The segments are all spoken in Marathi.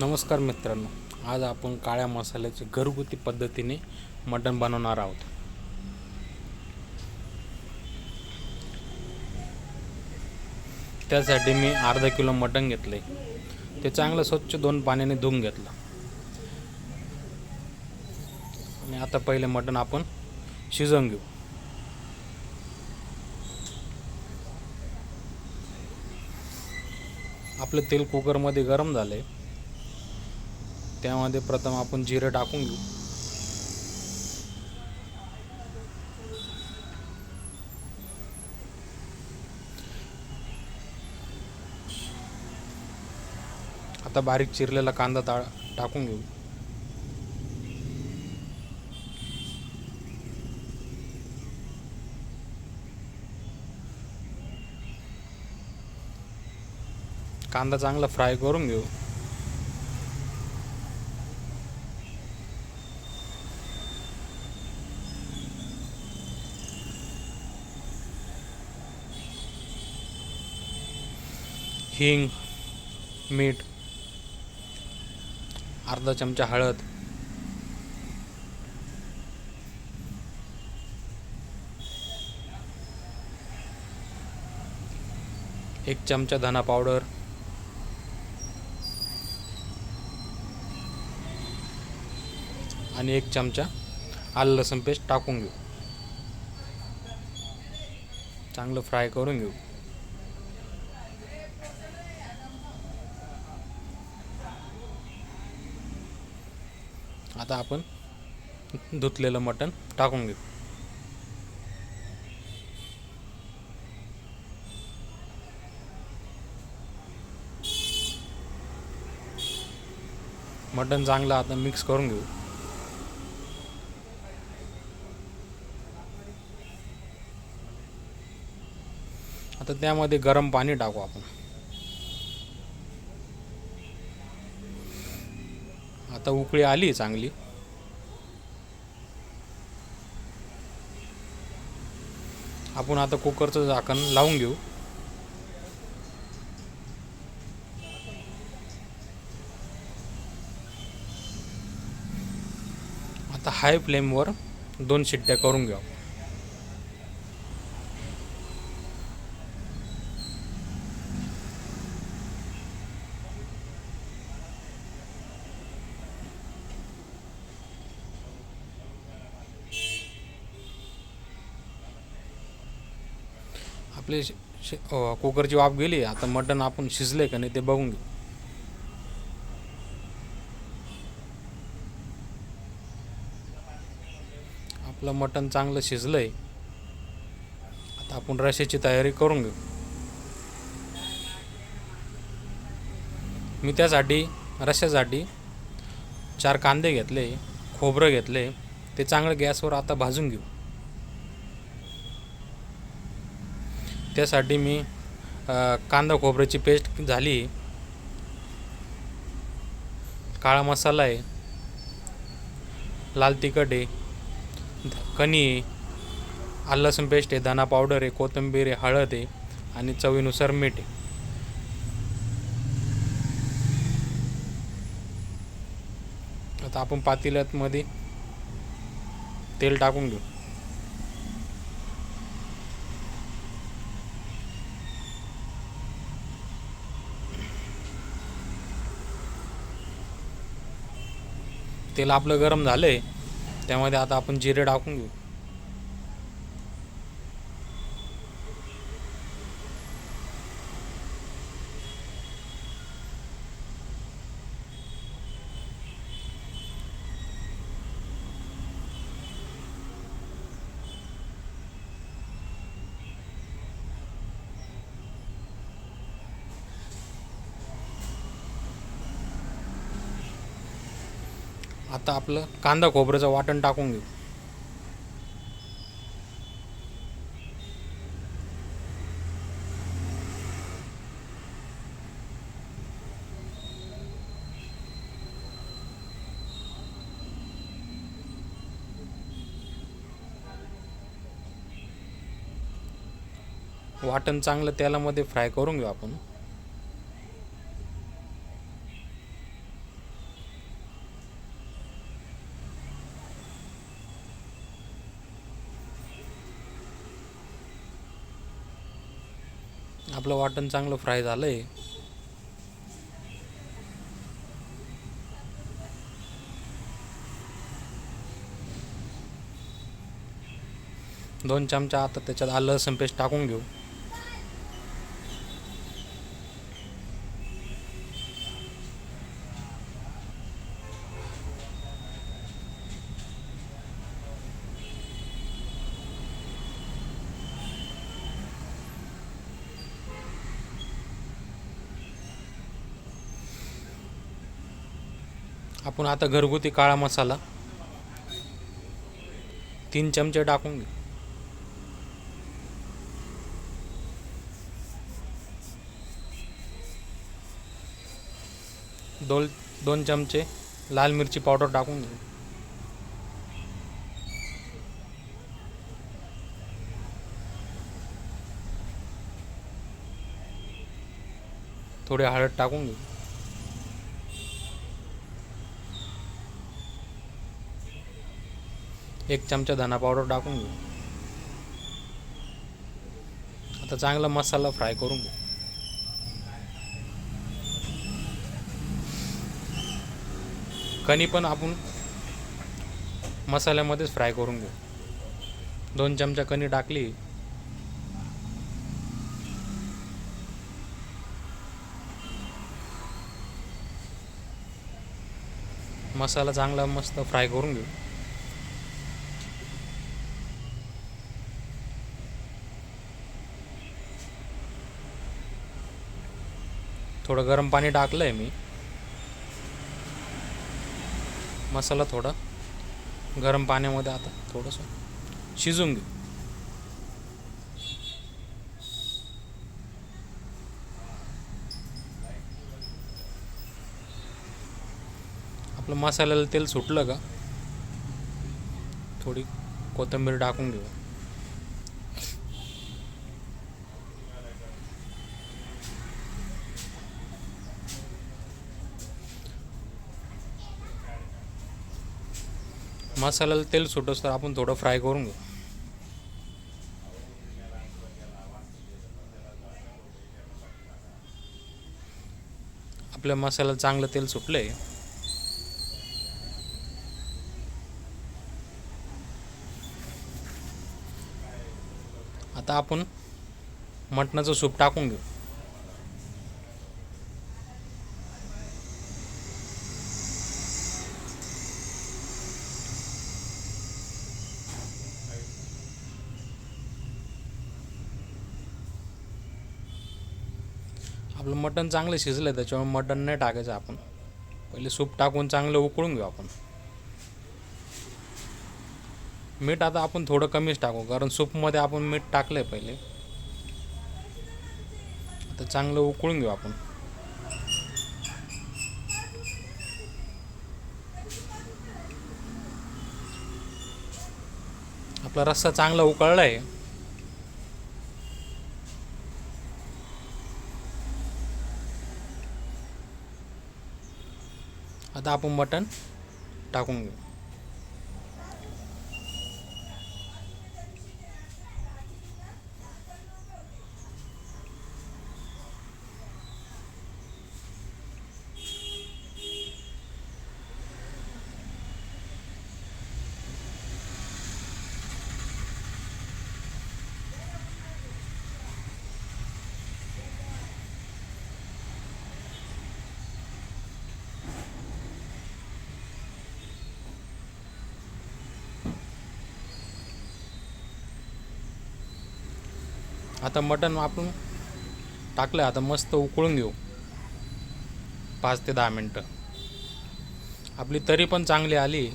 नमस्कार मित्रांनो आज आपण काळ्या मसाल्याचे घरगुती पद्धतीने मटण बनवणार आहोत. त्यासाठी मी अर्धा किलो मटण घेतले ते चांगलं स्वच्छ दोन पाण्याने धुवून घेतलं. आणि आता पहिले मटण आपण शिजवून घेऊ. आपलं तेल कुकरमध्ये गरम झालं आहे त्यामध्ये प्रथम आपण जिरं टाकून घेऊ. आता बारीक चिरलेला कांदा ता टाकून घेऊ. कांदा चांगला फ्राय करून घेऊ. हिंग मीठ अर्धा चमचा हळद. एक चमचा धना पावडर. आणि एक चमचा आलं लसूण पेस्ट टाकून घेऊ. चांगलं फ्राय करून घेऊ. आता आपण धुतलेलं मटण टाकून घेऊ. मटण चांगलं आता मिक्स करून घेऊ. आता त्यामध्ये गरम पाणी टाकू आपण. आता उकळी आली चांगली. आपण आता कुकरचं झाकण लावून घेऊ. आता हाय फ्लेमवर दोन शिट्ट्या करून घेऊ आपले शे कुकरची वाफ गेली आता मटण आपण शिजले का नाही ते बघून घेऊ. आपलं मटण चांगलं शिजलंय. आता आपण रश्याची तयारी करून घेऊ. मी त्यासाठी रश्यासाठी चार कांदे घेतले खोबरं घेतले ते चांगलं गॅसवर आता भाजून घेऊ. त्यासाठी मी कांदा खोबऱ्याची पेस्ट झाली. काळा मसाला आहे. लाल तिखट आहे. कणी आहे लसूण पेस्ट आहे धना पावडर आहे कोथिंबीर आहे हळद आहे आणि चवीनुसार मीठ आहे. आता आपण पातेल्यातमध्ये तेल टाकून घेऊ. तेल आपलं गरम झालं आहे त्यामध्ये आता आपण जिरे टाकून घेऊ. आता आपलं कांदा खोबऱ्याचं वाटण टाकून घेऊ. वाटण चांगलं तेलामध्ये फ्राय करून घेऊ आपण. आपलं वाटण चांगलं फ्राय झालं आहे दोन चमचा आता त्याच्यात आलं लसूण पेस्ट टाकून घेऊ. आपण आता घरगुती काळा मसाला तीन चमचे टाकून घेऊ दोन दोन चमचे लाल मिरची पावडर टाकून घेऊ थोडी हळद टाकून घेऊ एक चमचा धना पावडर टाकून घेऊ. आता चांगला मसाला फ्राय करून घेऊ. कणी पण आपण मसाल्यामध्येच फ्राय करून घेऊ. दोन चमचा कणी टाकली. मसाला चांगला मस्त फ्राय करून घेऊ. थोडं गरम पाणी टाकलं आहे मी. मसाला थोडा. गरम पाण्यामध्ये आता थोडंसं शिजून घेऊ. आपलं मसाल्याला तेल सुटलं का? थोडी कोथिंबीर टाकून घेऊ. मसाल्याला तेल सुटस तर आपण थोडं फ्राय करून घेऊ. आपल्या मसाल्याला चांगलं तेल सुटलंय. आता आपण मटणाचं सूप टाकून घेऊ. आपलं मटण चांगलं शिजलं आहे त्याच्यामुळे मटण नाही टाकायचं आपण. पहिले सूप टाकून चांगलं उकळून घेऊ आपण. मीठ आता आपण थोडं कमीच टाकू कारण सूपमध्ये आपण मीठ टाकलं आहे पहिले. आता चांगलं उकळून घेऊ आपण. आपला रस्सा चांगला उकळला आहे आता आपण मटण टाकून घेऊ. आता मटण आपण टाकलं आता मस्त उकळून घेऊ. पाच ते दहा मिनटं. आपली तरी पण चांगली आली.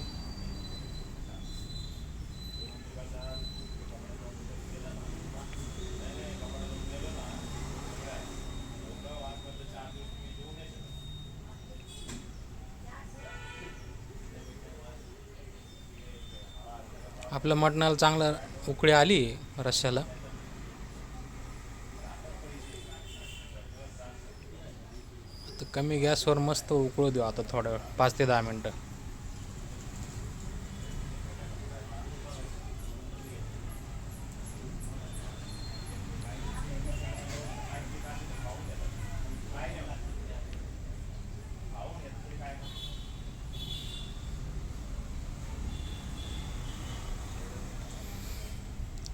आपल्या मटणाला चांगलं उकळी आली रश्श्याला कमी गॅसवर मस्त उकळू देऊ आता थोड्या वेळ पाच ते दहा मिनटं.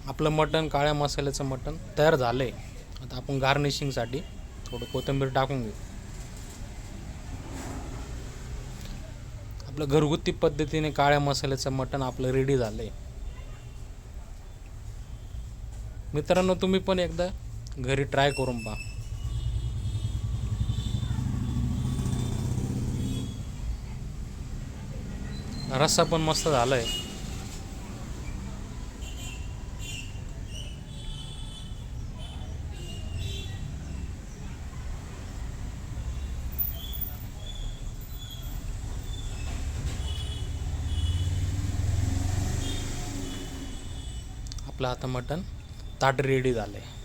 आपलं मटण काळ्या मसाल्याचं मटण तयार झालं आहे आता आपण गार्निशिंगसाठी थोडं कोथिंबीर टाकून घेऊ. आपलं घरगुती पद्धतीने काळ्या मसाल्याचं मटण आपलं रेडी झालं आहे मित्रांनो तुम्ही पण एकदा घरी ट्राय करून पहा. रस्सा पण मस्त झाला आहे आपलं आता मटण ताट रेडी झालं आहे